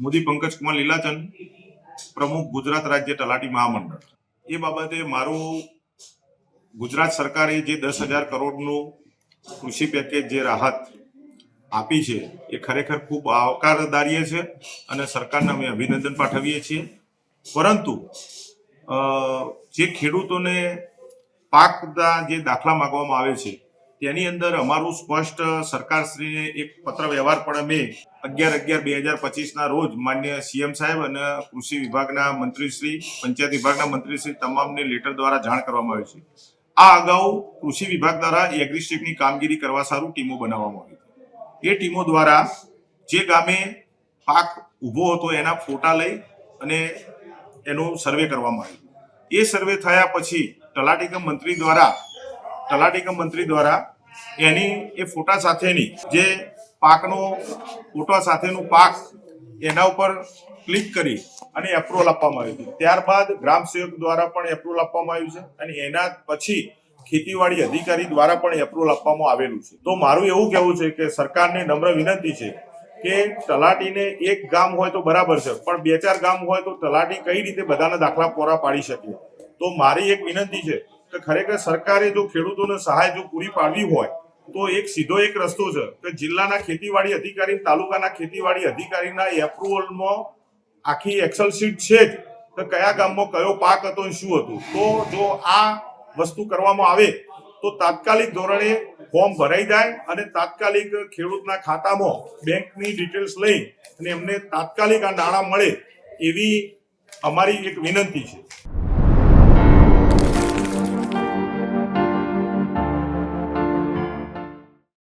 મોદી, પંકજ કુમાર લીલાચંદ, પ્રમુખ ગુજરાત રાજ્ય તલાટી મહામંડળ. એ બાબતે મારું ગુજરાત સરકારે જે દસ હજાર કરોડનું કૃષિ પેકેજ જે રાહત આપી છે, એ ખરેખર ખૂબ આવકારદારીય છે અને સરકારને અમે અભિનંદન પાઠવીએ છીએ. પરંતુ જે ખેડૂતોને પાકના જે દાખલા માંગવામાં આવે છે તેની અંદર અમારું સ્પષ્ટ સરકારશ્રીને એક પત્ર વ્યવહાર પણ અમે અગિયાર અગિયાર બે હજાર પચીસના રોજ માન્ય સીએમ સાહેબ અને કૃષિ વિભાગના મંત્રીશ્રી, પંચાયત વિભાગના મંત્રીશ્રી તમામને લેટર દ્વારા જાણ કરવામાં આવી છે. આ અગાઉ કૃષિ વિભાગ દ્વારા એગ્રીસ્ટેકની કામગીરી કરવા સારું ટીમો બનાવવામાં આવી એ ટીમો દ્વારા જે ગામે પાક ઊભો હતો એના ફોટા લઈ અને એનું સર્વે કરવામાં આવ્યું. એ સર્વે થયા પછી તલાટીકમ મંત્રી દ્વારા તલાટીકમ મંત્રી દ્વારા એની એ ફોટા સાથેની જે પાકનો ફોટા સાથેનું પાક એના ઉપર ક્લિક કરી અને એપ્રુવલ આપવામાં આવ્યું છે ત્યારબાદ ગ્રામ સેવક દ્વારા પણ એપ્રુવલ આપવામાં આવ્યું છે અને એના પછી ખેતીવાડી અધિકારી દ્વારા પણ એપ્રુવલ આપવામાં આવેલું છે. તો મારું એવું કહેવું છે કે સરકારને નમ્ર વિનંતી છે કે તલાટીને એક ગામ હોય તો બરાબર છે, પણ બે ચાર ગામ હોય તો તલાટી કઈ રીતે બધાના દાખલા પૂરા પાડી શકે? તો મારી એક વિનંતી છે કે ખરેખર સરકારે જો ખેડૂતોને સહાય જો પૂરી પાડવી હોય, તો એક સીધો એક રસ્તો છે કે જિલ્લાના ખેતીવાડી અધિકારી તાલુકાના ખેતીવાડી અધિકારીના એપ્રુવલમાં આખી એક્સલ શીટ છે જ કે કયા ગામમાં કયો પાક હતો શું હતું. તો જો આ વસ્તુ કરવામાં આવે, તો તાત્કાલિક ધોરણે ફોર્મ ભરાઈ જાય અને તાત્કાલિક ખેડૂતના ખાતામાં બેંકની ડિટેલ્સ લઈ અને એમને તાત્કાલિક આ નાણાં મળે એવી અમારી એક વિનંતી છે.